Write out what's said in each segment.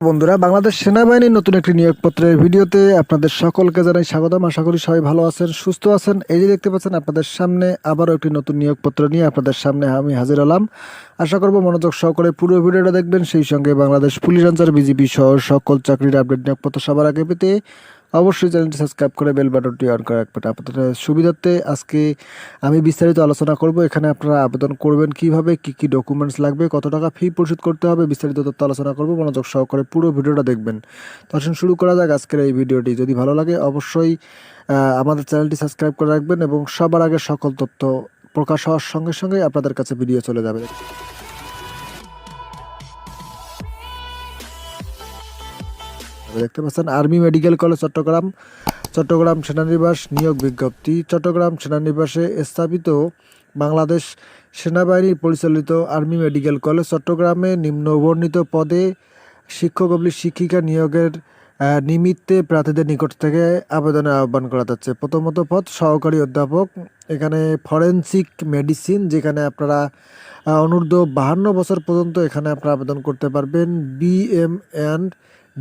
বন্ধুরা, বাংলাদেশ সেনাবাহিনীর নতুন একটি নিয়োগপত্রের ভিডিওতে আপনাদের সকলকে জানাই স্বাগতম। আশা করি সবাই ভালো আছেন, সুস্থ আছেন। এই যে দেখতে পাচ্ছেন, আপনাদের সামনে আবারও একটি নতুন নিয়োগপত্র নিয়ে আপনাদের সামনে আমি হাজির হলাম। আশা করব মনোযোগ সহকারে পুরো ভিডিওটা দেখবেন। সেই সঙ্গে বাংলাদেশ পুলিশ আনসার, বিজিবি সহ সকল চাকরির আপডেট নিয়োগপত্র সবার আগে পেতে অবশ্যই চ্যানেলটি সাবস্ক্রাইব করে বেল বাটনটি অন করে রাখবেন। আপনাদের সুবিধার্থে আজকে আমি বিস্তারিত আলোচনা করব। এখানে আপনারা আবেদন করবেন কীভাবে, কি কি ডকুমেন্টস লাগবে, কত টাকা ফি পরিশোধ করতে হবে, বিস্তারিত তথ্য আলোচনা করব, মনোযোগ সহকারে পুরো ভিডিওটা দেখবেন। তো আসুন শুরু করা যাক আজকের এই ভিডিওটি। যদি ভালো লাগে অবশ্যই আমাদের চ্যানেলটি সাবস্ক্রাইব করে রাখবেন এবং সবার আগে সকল তথ্য প্রকাশ হওয়ার সঙ্গে সঙ্গে আপনাদের কাছে ভিডিও চলে যাবে। দেখতে পাচ্ছেন army medical college Chattogram. Chattogram সেনানিবাস নিয়োগ বিজ্ঞপ্তি। চট্টগ্রাম সেনানিবাসে স্থাপিত বাংলাদেশ সেনাবাহিনী পরিচালিত আর্মি মেডিকেল কলেজ চট্টগ্রামে নিম্নবর্ণিত পদে শিক্ষক শিক্ষিকা নিয়োগের নিমিত্তে প্রার্থীদের নিকট থেকে আবেদনের আহ্বান করা যাচ্ছে। প্রথমত পদ সহকারী অধ্যাপক, এখানে ফরেনসিক মেডিসিন, যেখানে আপনারা অনূর্ধ্ব বাহান্ন বছর পর্যন্ত এখানে আপনারা আবেদন করতে পারবেন। বিএম অ্যান্ড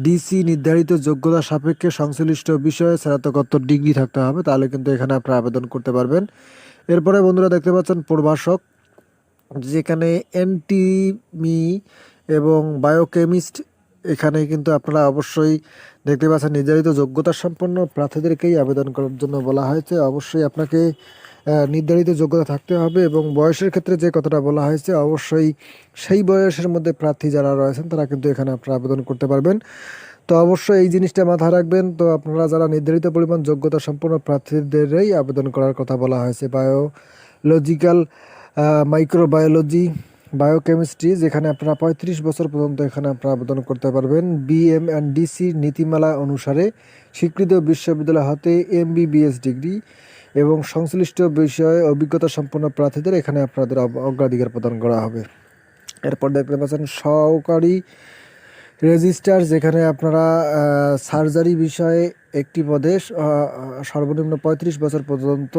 ডিসি নির্ধারিত যোগ্যতা সাপেক্ষে সংশ্লিষ্ট বিষয়ে স্নাতকোত্তর ডিগ্রি থাকতে হবে, তাহলে কিন্তু এখানে আপনারা আবেদন করতে পারবেন। এরপরে বন্ধুরা দেখতে পাচ্ছেন প্রভাষক যেখানে এনটিমি এবং বায়োকেমিস্ট, এখানে কিন্তু আপনারা অবশ্যই দেখতে পাচ্ছেন নির্ধারিত যোগ্যতা সম্পন্ন প্রার্থীদেরকেই আবেদন করার জন্য বলা হয়েছে। অবশ্যই আপনাকে নির্ধারিত যোগ্যতা থাকতে হবে এবং বয়সের ক্ষেত্রে যে কথাটা বলা হয়েছে, অবশ্যই সেই বয়সের মধ্যে প্রার্থী যারা রয়েছেন, তারা কিন্তু এখানে আপনারা আবেদন করতে পারবেন। তো অবশ্যই এই জিনিসটা মাথায় রাখবেন। তো আপনারা যারা নির্ধারিত পরিমাণ যোগ্যতা সম্পন্ন প্রার্থীদেরই আবেদন করার কথা বলা হয়েছে। বায়োলজিক্যাল মাইক্রোবায়োলজি বায়োকেমিস্ট্রি যেখানে আপনারা পঁয়ত্রিশ বছর পর্যন্ত এখানে আপনারা আবেদন করতে পারবেন। বিএম অ্যান্ড ডিসি নীতিমালা অনুসারে স্বীকৃত বিশ্ববিদ্যালয় হতে এমবিবিএস ডিগ্রি এবং সংশ্লিষ্ট বিষয়ে অভিজ্ঞতা সম্পন্ন প্রার্থীদের এখানে আপনাদের অগ্রাধিকার প্রদান করা হবে। এরপর দেখতে পাচ্ছেন সহকারী রেজিস্টার যেখানে আপনারা সার্জারি বিষয়ে একটি পদে সর্বনিম্ন পঁয়ত্রিশ বছর পর্যন্ত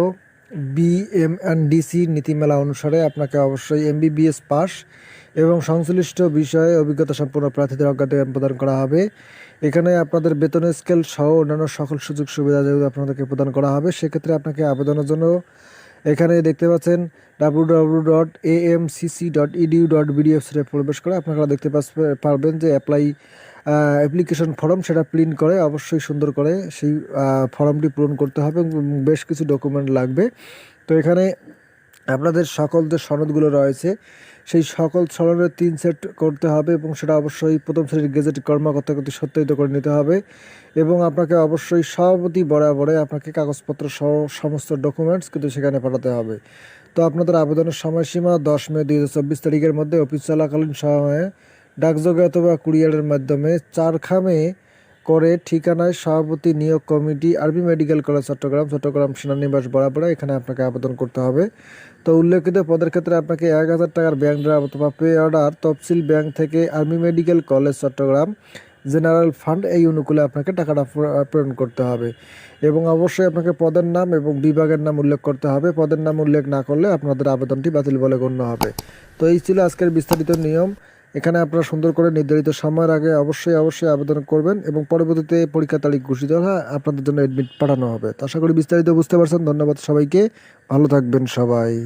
বিএম অ্যান্ড ডিসি নীতিমালা অনুসারে আপনাকে অবশ্যই এমবিবিএস পাস এবং সংশ্লিষ্ট বিষয়ে অভিজ্ঞতা সম্পন্ন প্রার্থীদের অগ্রাধিকার প্রদান করা হবে। এখানে আপনাদের বেতন স্কেল সহ অন্যান্য সকল সুযোগ সুবিধা যেগুলো আপনাদেরকে প্রদান করা হবে, সেক্ষেত্রে আপনাকে আবেদনের জন্য এখানে দেখতে পাচ্ছেন W W dot A M C C dot edu dot বিডিএফসিতে প্রবেশ করে আপনারা দেখতে পারবেন যে অ্যাপ্লাই অ্যাপ্লিকেশন ফর্ম সেটা প্রিন্ট করে অবশ্যই সুন্দর করে সেই ফর্মটি পূরণ করতে হবে বেশ কিছু ডকুমেন্ট লাগবে। তো এখানে আপনাদের সকল যে সনদগুলো রয়েছে, সেই সকল সনদের তিন সেট করতে হবে এবং সেটা অবশ্যই প্রথম শ্রেণির গেজেট কর্মকর্তা কর্তৃক সত্যায়িত করে নিতে হবে এবং আপনাকে অবশ্যই সভাপতি বরাবরে আপনাকে কাগজপত্র সহ সমস্ত ডকুমেন্টস কিন্তু সেখানে পাঠাতে হবে। তো আপনাদের আবেদনের সময়সীমা দশ মে দুই হাজার চব্বিশ তারিখের মধ্যে অফিস চলাকালীন সময়ে ডাকযোগে অথবা কুরিয়ারের মাধ্যমে চারখামে করে ঠিকানায় সভাপতি নিয়োগ committee, RB medical college, Chattogram. Chattogram সেনানিবাস বরাবর এখানে আপনাকে আবেদন করতে হবে। তো উল্লেখিত পদের ক্ষেত্রে আপনাকে এক হাজার টাকার ব্যাংক ড্রাফট অথবা পে অর্ডার তফসিল ব্যাংক থেকে army medical college, Chattogram general fund এই অনুকূলে আপনাকে টাকাটা প্র- প্রেরণ করতে হবে। এবং অবশ্যই আপনাকে পদের নাম এবং বিভাগের নাম উল্লেখ করতে হবে। পদের নাম উল্লেখ না করলে আপনাদের আবেদনটি বাতিল বলে গণ্য হবে। তো এই ছিল আজকের বিস্তারিত নিয়ম। এখানে আপনারা সুন্দর করে নির্ধারিত সময়ের আগে অবশ্যই অবশ্যই আবেদন করবেন এবং পরবর্তীতে পরীক্ষা তারিখ ঘোষিত হয় আপনাদের জন্য অ্যাডমিট পাঠানো হবে। আশা করি বিস্তারিত বুঝতে পারছেন। ধন্যবাদ সবাইকে। ভালো থাকবেন সবাই।